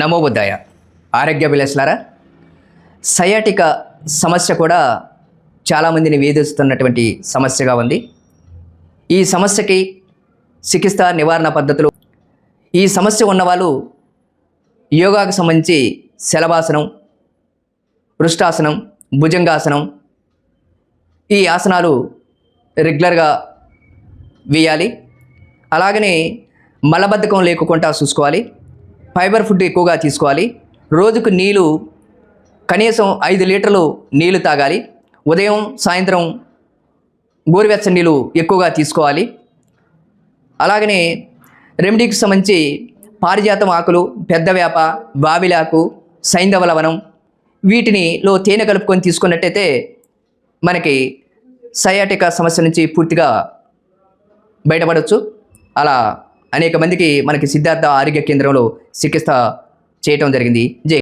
నమోబుద్ధాయ ఆరోగ్య విలేస్లారా సయాటిక సమస్య కూడా చాలామందిని వేధిస్తున్నటువంటి సమస్యగా ఉంది. ఈ సమస్యకి చికిత్స నివారణ పద్ధతులు ఈ సమస్య ఉన్నవాళ్ళు యోగాకు సంబంధించి శలభాసనం వృష్టాసనం భుజంగాసనం ఈ ఆసనాలు రెగ్యులర్గా వేయాలి. అలాగనే మలబద్ధకం లేకుండా చూసుకోవాలి. ఫైబర్ ఫుడ్ ఎక్కువగా తీసుకోవాలి. రోజుకు నీళ్ళు కనీసం ఐదు లీటర్లు నీళ్ళు తాగాలి. ఉదయం సాయంత్రం గోరువెచ్చని నీళ్ళు ఎక్కువగా తీసుకోవాలి. అలాగనే రెమెడీకి సంబంధించి పారిజాతం ఆకులు పెద్ద వేప బావిలాకు సైంధవ లవణం వీటిని లో తేనె కలుపుకొని తీసుకున్నట్టయితే మనకి సయాటిక సమస్య నుంచి పూర్తిగా బయటపడవచ్చు అలా అనేక మందికి మనకి సిద్ధార్థ ఆరోగ్య కేంద్రంలో చికిత్స చేయటం జరిగింది. జై